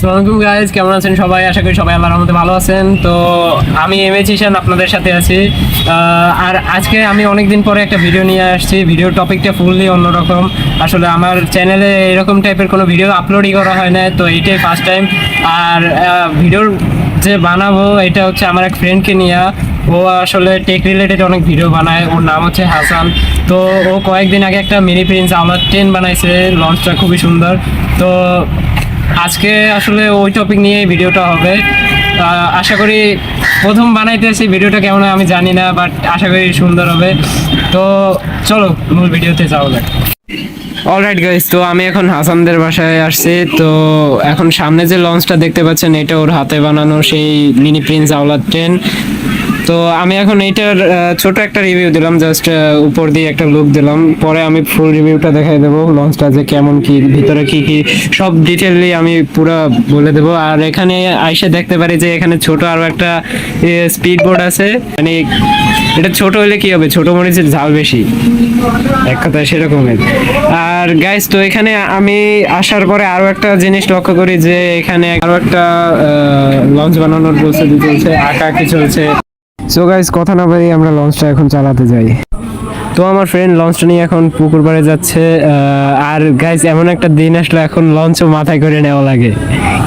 আসসালামাইকুম গাইজ কেমন আছেন সবাই? আশা করি সবাই আল্লাহর রহমতে ভালো আছেন। তো আমি এম এ চিশান আপনাদের সাথে আছি। আর আজকে আমি অনেক দিন পরে একটা ভিডিও নিয়ে আসছি। ভিডিওর টপিকটা ফুললি অন্যরকম। আসলে আমার চ্যানেলে এরকম টাইপের কোনো ভিডিও আপলোডই করা হয় না তো এইটাই ফার্স্ট টাইম আর ভিডিওর যে বানাবো, এটা হচ্ছে আমার এক ফ্রেন্ডকে নিয়ে। ও আসলে টেক রিলেটেড অনেক ভিডিও বানায়। ওর নাম হচ্ছে হাসান। তো ও কয়েকদিন আগে একটা মিনি প্রিন্স আমার টেন বানাইছে। লঞ্চটা খুবই সুন্দর। তো আজকে আসলে ওই টপিক নিয়ে ভিডিওটা হবে। আশা করি প্রথম বানাইতেছি ভিডিওটা কেমন আমি জানি না বাট আশা করি সুন্দর হবে। তো চলো, মূল ভিডিওতে যাওয়া যাক। অলরাইট গাইস তো আমি এখন হাসানদের বাসায় আসছি। তো এখন সামনে যে লঞ্চটা দেখতে পাচ্ছেন, এটা ওর হাতে বানানো সেই মিনি প্রিন্স আওলাদ ট্রেন তো আমি এখন এইটার ছোট একটা রিভিউ দিলাম জাস্ট উপর দিয়ে একটা লুক দিলাম। পরে আমি ফুল রিভিউটা দেখাই দেবো লঞ্চটা যে কেমন কি, ভিতরে কি কি, সব ডিটেইলি আমি পুরো বলে দেবো। আর এখানে আইসে দেখতে পারি যে এখানে ছোট আরও একটা স্পিড বোর্ড আছে। মানে এটা ছোট হলে কি হবে? ছোট মরিচের ঝাল বেশি। এক কথায় সেরকমের আর গাইস তো এখানে আমি আসার পরে আরও একটা জিনিস লক্ষ্য করি যে এখানে আরও একটা লঞ্চ বানানোর প্রস্তুতি চলছে, আঁকা কি চলছে। সো গাইস কথা না বাড়ি আমরা লঞ্চটা এখন চালাতে যাই। তো আমার ফ্রেন্ড লঞ্চটা নিয়ে এখন পুকুর পাড়ে যাচ্ছে আর গাইস এমন একটা দিন আসলে এখন লঞ্চও মাথায় করে নেওয়া লাগে।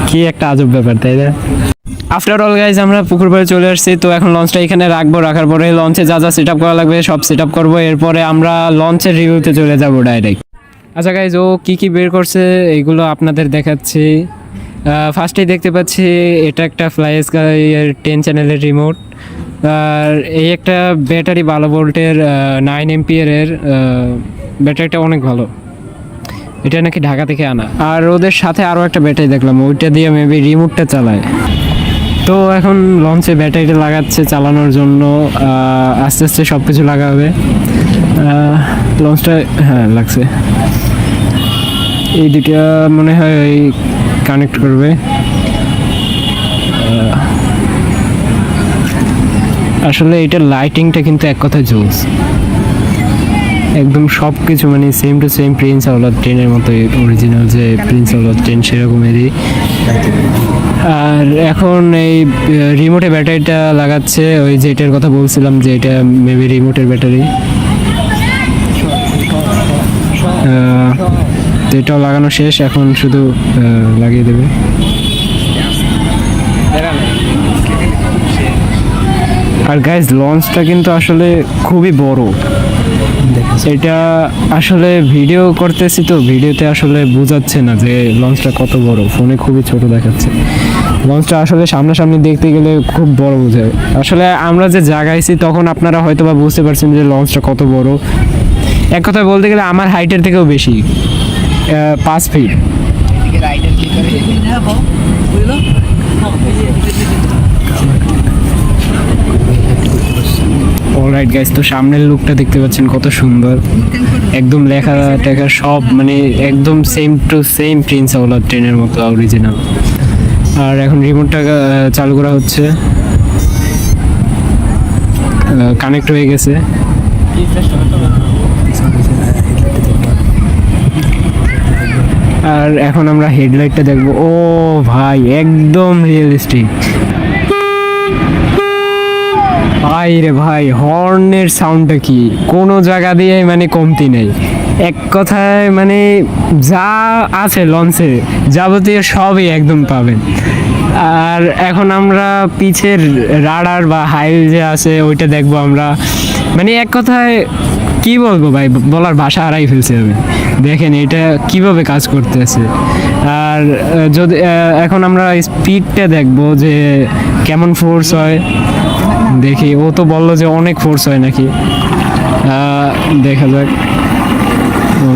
কি একটা আজব ব্যাপার, তাই না? আফটার অল গাইজ আমরা পুকুর পাড়ে চলে আসছি, তো এখন লঞ্চটা এখানে রাখব, রাখার পরে লঞ্চে যা যা সেট আপ করা লাগবে, সব সেট আপ করব, এরপরে আমরা লঞ্চের রিভিউতে চলে যাব ডাইরেক্ট আচ্ছা গাইজ ও কি কি বের করছে এইগুলো আপনাদের দেখাচ্ছি। ফার্স্টেই দেখতে পাচ্ছি, এটা একটা ফ্লাইস টেন চ্যানেলের রিমোট আর এই একটা ব্যাটারি ভালো ভোল্টের নাইন এমপিয়ারের ব্যাটারিটা অনেক ভালো। এটা নাকি ঢাকা থেকে আনা। আর ওদের সাথে আরও একটা ব্যাটারি দেখলাম ওইটা দিয়ে মেবি রিমোটটা চালায়। তো এখন লঞ্চে ব্যাটারিটা লাগাচ্ছে চালানোর জন্য আস্তে আস্তে সব কিছু লাগাবে আহ, লঞ্চটা হ্যাঁ লাগছে। এই দুটা মনে হয় ওই কানেক্ট করবে। আসলে এটা লাইটিংটা কিন্তু এক কথায় জোস। একদম সব কিছু মানে same to same Prince Awlad ট্রেনের মতো অরিজিনাল যে প্রিন্স আওলাদ ট্রেন সেরকমেরই। আর এখন এই রিমোটে ব্যাটারিটা লাগাচ্ছে, ওই যেটার কথা বলছিলাম যে এটা মেবি রিমোটের ব্যাটারি। এটাও লাগানো শেষ, এখন শুধু লাগিয়ে দেবে। আর গাইজ লঞ্চটা কিন্তু আসলে খুবই বড়। এটা আসলে ভিডিও করতেছি তো ভিডিওতে আসলে বোঝাচ্ছে না যে লঞ্চটা কত বড়। ফোনে খুবই ছোট দেখাচ্ছে। লঞ্চটা আসলে সামনাসামনি দেখতে গেলে খুব বড় বোঝায়। আসলে আমরা যে জাগাইছি, তখন আপনারা হয়তো বা বুঝতে পারছেন যে লঞ্চটা কত বড়। এক কথায় বলতে গেলে আমার হাইটের থেকেও বেশি। পাঁচ ফিট অলরাইট গাইস তো সামনের লুকটা দেখতে পাচ্ছেন কত সুন্দর। একদম লেখা, টেখা সব মানে একদম সেম টু সেম প্রিন্স আওলাদ ট্রেনের মতো অরিজিনাল আর এখন রিমোটটা চালু করা হচ্ছে। কানেক্ট হয়ে গেছে। আর এখন আমরা হেডলাইটটা দেখব। ও ভাই, একদম রিয়েলিস্টিক ভাই রে ভাই হর্নের সাউন্ডটা কি? কোনো জায়গা দিয়ে মানে কমতি নেই। এক কথায় মানে যা আছে লঞ্চে যাবতীয় সবই একদম পাবেন। আর এখন আমরা পিছের রাডার বা হাইল যে আছে, ওইটা দেখব আমরা। মানে এক কথায়, কি বলব ভাই, বলার ভাষা হারাই ফেলছে আমি। দেখেন এটা কীভাবে কাজ করতেছে। আর যদি এখন আমরা স্পিডটা দেখব যে কেমন ফোর্স হয়। দেখি। ও তো বলল যে অনেক ফোর্স হয় নাকি। দেখা যাক।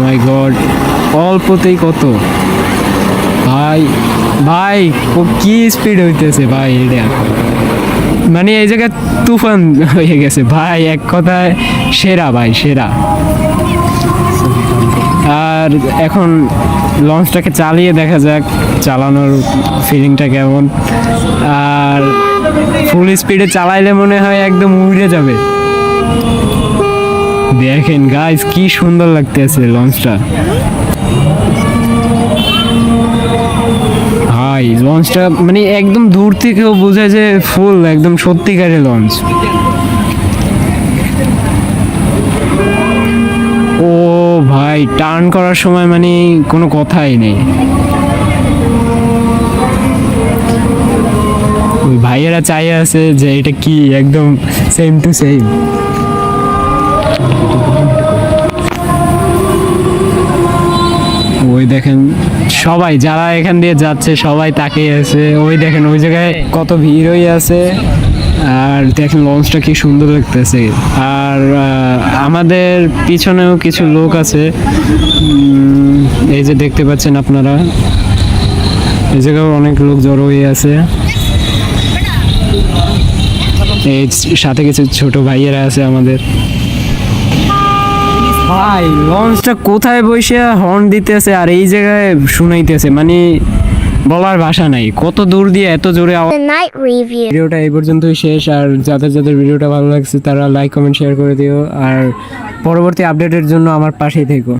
মাই গড অল্পতেই কত? ভাই ভাই কি স্পিড হইতেছে ভাই এটা মানে এই জায়গায় তুফান হয়ে গেছে। ভাই, এক কথায় সেরা ভাই, সেরা। আর এখন লঞ্চটাকে চালিয়ে দেখা যাক, চালানোর ফিলিংটা কেমন। আর ফুল স্পিডে চালাইলে মনে হয় একদম উড়ে যাবে। দেখেন গাইস কি সুন্দর লাগতেছে লঞ্চটা ভাই লঞ্চটা মানে একদম দূর থেকেও বোঝা যে ফুল একদম সত্যিকারের লঞ্চ ও ভাই টার্ন করার সময় মানে কোনো কথাই নেই। ওই ভাইয়েরা চাই আছে যে এটা কি, একদম সেম টু সেম ওই দেখেন, সবাই যারা এখান দিয়ে যাচ্ছে, সবাই তাকিয়ে আছে। ওই দেখেন, ওই জায়গায় কত ভিড় হয়ে আছে। আর দেখেন, লঞ্চটা কি সুন্দর লাগতেছে। আর আমাদের পিছনেও কিছু লোক আছে। এই যে দেখতে পাচ্ছেন আপনারা। এই জায়গায় অনেক লোক জড়ো হয়ে আছে। এই সাথে কিছু ছোট ভাইয়েরা আছে আমাদের। ভাই লঞ্চটা কোথায় বসে হর্ন দিতেছে আর এই জায়গায় শুনাইতেছে? মানে বলার ভাষা নাই। কত দূর দিয়ে এত জোরে. ভিডিওটা এই পর্যন্তই শেষ। আর যাদের যাদের ভিডিওটা ভালো লাগছে তারা লাইক কমেন্ট শেয়ার করে দিও। আর পরবর্তী আপডেটের জন্য আমার পাশেই থেকো।